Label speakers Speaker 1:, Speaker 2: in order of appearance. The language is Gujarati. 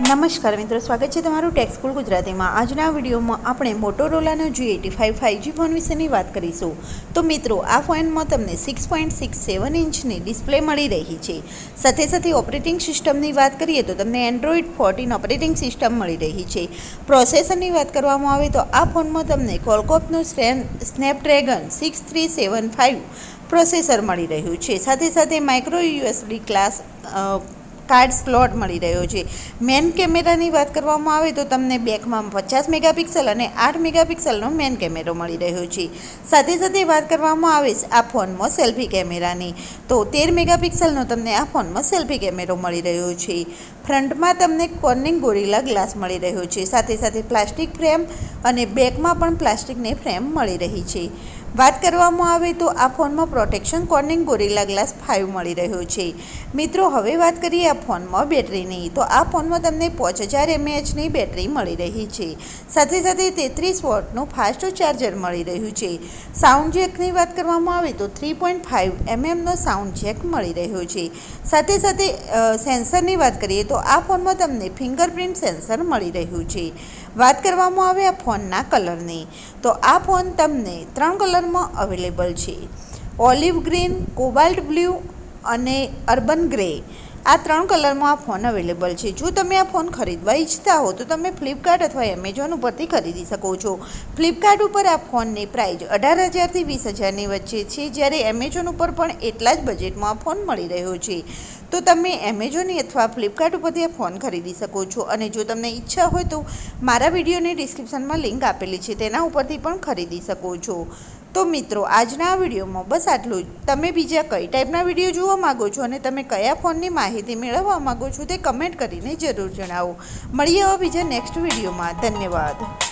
Speaker 1: નમસ્કાર મિત્રો, સ્વાગત છે તમારું ટેક્સ સ્કૂલ ગુજરાતીમાં. આજના વિડીયોમાં આપણે મોટોરોલાનો G eighty five five G phone વિશેની વાત કરીશું. તો મિત્રો, આ ફોનમાં તમને સિક્સ પોઈન્ટ સિક્સ સેવન ઇંચની ડિસ્પ્લે મળી રહી છે. સાથે સાથે ઓપરેટિંગ સિસ્ટમની વાત કરીએ તો તમને એન્ડ્રોઈડ ફોર્ટીન ઓપરેટિંગ સિસ્ટમ મળી રહી છે. પ્રોસેસરની વાત કરવામાં આવે તો આ ફોનમાં તમને કોલકોપનું Snapdragon six three seven five processor મળી રહ્યું છે. સાથે સાથે micro USD class card slot મળી રહ્યો છે. મેન કેમેરાની વાત કરવામાં આવે તો તમને બેકમાં પચાસ મેગાપિક્સલ અને આઠ મેગાપિક્સલનો મેન કેમેરો મળી રહ્યો છે. સાથે સાથે વાત કરવામાં આવે આ ફોનમાં સેલ્ફી કેમેરાની. તો તેર મેગાપિક્સલનો તમને આ ફોનમાં સેલ્ફી કેમેરો મળી રહ્યો છે. ફ્રન્ટમાં તમને કોર્નિંગ ગોરીલા ગ્લાસ મળી રહ્યો છે. સાથે સાથે પ્લાસ્ટિક ફ્રેમ અને બેકમાં પણ પ્લાસ્ટિકની ફ્રેમ મળી રહી છે. વાત કરવામાં આવે તો આ ફોનમાં protection Corning Gorilla glass five મળી રહ્યો છે. મિત્રો, હવે વાત કરીએ આ ફોનમાં બેટરીની. તો આ ફોનમાં તમને પાંચ હજાર એમએએચની બેટરી મળી રહી છે. સાથે સાથે તેત્રીસ વોટનું ફાસ્ટ ચાર્જર મળી રહ્યું છે. સાઉન્ડ જેકની વાત કરવામાં આવે તો થ્રી પોઈન્ટ ફાઇવ એમએમનો સાઉન્ડ જેક મળી રહ્યો છે. સાથે સાથે સેન્સરની વાત કરીએ તો આ ફોનમાં તમને ફિંગરપ્રિન્ટ સેન્સર મળી રહ્યું છે. વાત કરવામાં આવે આ ફોનના કલરની તો આ ફોન તમને ત્રણ કલરમાં અવેલેબલ છે. ઓલિવ ગ્રીન, કોબાલ્ટ બ્લુ અને અર્બન ગ્રે આ ત્રણ કલરમાં આ ફોન અવેલેબલ છે. જો તમે આ ફોન ખરીદવા ઈચ્છતા હો, તો તમે ફ્લિપકાર્ટ અથવા એમેઝોન ઉપરથી ખરીદી શકો છો. ફ્લિપકાર્ટ ઉપર આ ફોનની પ્રાઇસ અઢાર હજારથી વીસ હજારની વચ્ચે છે. જ્યારે એમેઝોન ઉપર પણ એટલા જ બજેટમાં આ ફોન મળી રહ્યો છે. તો તમે એમેઝોન અથવા ફ્લિપકાર્ટ ઉપરથી આ ફોન ખરીદી શકો છો. અને જો તમને ઈચ્છા હોય તો મારા વિડીયોની ડિસ્ક્રિપ્શનમાં લિંક આપેલી છે. તેના ઉપરથી પણ ખરીદી શકો છો. તો મિત્રો, આજના વિડીયોમાં બસ આટલું જ. તમે બીજા કઈ ટાઈપના વીડિયો જોવા માગો છો અને તમે કયા ફોનની માહિતી મેળવવા માગો છો તે કમેન્ટ કરીને જરૂર જણાવો. મળીએ હવે બીજા નેક્સ્ટ વિડીયોમાં. ધન્યવાદ.